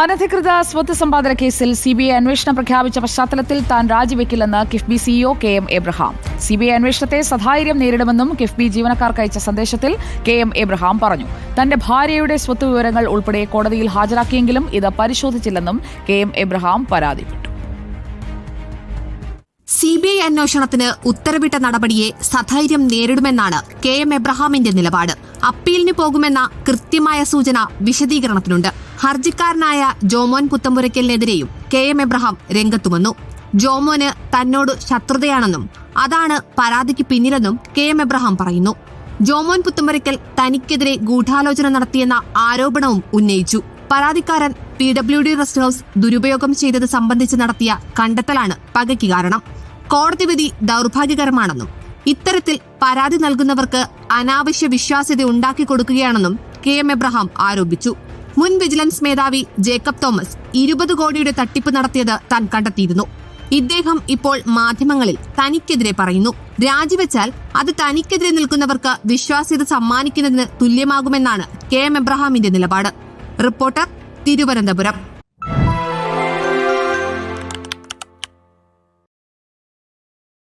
അനധികൃത സ്വത്ത് സമ്പാദന കേസിൽ സി ബി ഐ അന്വേഷണം പ്രഖ്യാപിച്ച പശ്ചാത്തലത്തിൽ താൻ രാജിവെക്കില്ലെന്ന് KIIFB CEO K M Abraham. C B I അന്വേഷണത്തെ സഹായം നേരിടുമെന്നും കിഫ്ബി ജീവനക്കാർക്ക് അയച്ച സന്ദേശത്തിൽ കെ എം എബ്രഹാം പറഞ്ഞു. തന്റെ ഭാര്യയുടെ സ്വത്ത് വിവരങ്ങൾ ഉൾപ്പെടെ കോടതിയിൽ ഹാജരാക്കിയെങ്കിലും ഇത് പരിശോധിച്ചില്ലെന്നും കെ എം എബ്രഹാം പരാതിപ്പെട്ടു. സി ബി ഐ അന്വേഷണത്തിന് ഉത്തരവിട്ട നടപടിയെ സധൈര്യം നേരിടുമെന്നാണ് കെ എം എബ്രഹാമിന്റെ നിലപാട്. അപ്പീലിന് പോകുമെന്ന കൃത്യമായ സൂചന വിശദീകരണത്തിനുണ്ട്. ഹർജിക്കാരനായ ജോമോൻ പുത്തമ്പുരയ്ക്കലിനെതിരെയും കെ എം എബ്രഹാം രംഗത്തുവന്നു. ജോമോന് തന്നോട് ശത്രുതയാണെന്നും അതാണ് പരാതിക്ക് പിന്നിലെന്നും കെ എം എബ്രഹാം പറയുന്നു. ജോമോൻ പുത്തമ്പുരയ്ക്കൽ തനിക്കെതിരെ ഗൂഢാലോചന നടത്തിയെന്ന ആരോപണവും ഉന്നയിച്ചു. പരാതിക്കാരൻ P W D rest house ദുരുപയോഗം ചെയ്തത് സംബന്ധിച്ച് നടത്തിയ കണ്ടെത്തലാണ് പകയ്ക്ക് കാരണം. കോടതി വിധി ദൗർഭാഗ്യകരമാണെന്നും ഇത്തരത്തിൽ പരാതി നൽകുന്നവർക്ക് അനാവശ്യ വിശ്വാസ്യത ഉണ്ടാക്കി കൊടുക്കുകയാണെന്നും കെ എം എബ്രഹാം ആരോപിച്ചു. മുൻ വിജിലൻസ് മേധാവി ജേക്കബ് തോമസ് ഇരുപത് കോടിയുടെ തട്ടിപ്പ് നടത്തിയത് താൻ കണ്ടെത്തിയിരുന്നു. ഇദ്ദേഹം ഇപ്പോൾ മാധ്യമങ്ങളിൽ തനിക്കെതിരെ പറയുന്നു. രാജിവെച്ചാൽ അത് തനിക്കെതിരെ നിൽക്കുന്നവർക്ക് വിശ്വാസ്യത സമ്മാനിക്കുന്നതിന് തുല്യമാകുമെന്നാണ് കെ എം എബ്രഹാമിന്റെ നിലപാട്. റിപ്പോർട്ടർ തിരുവനന്തപുരം.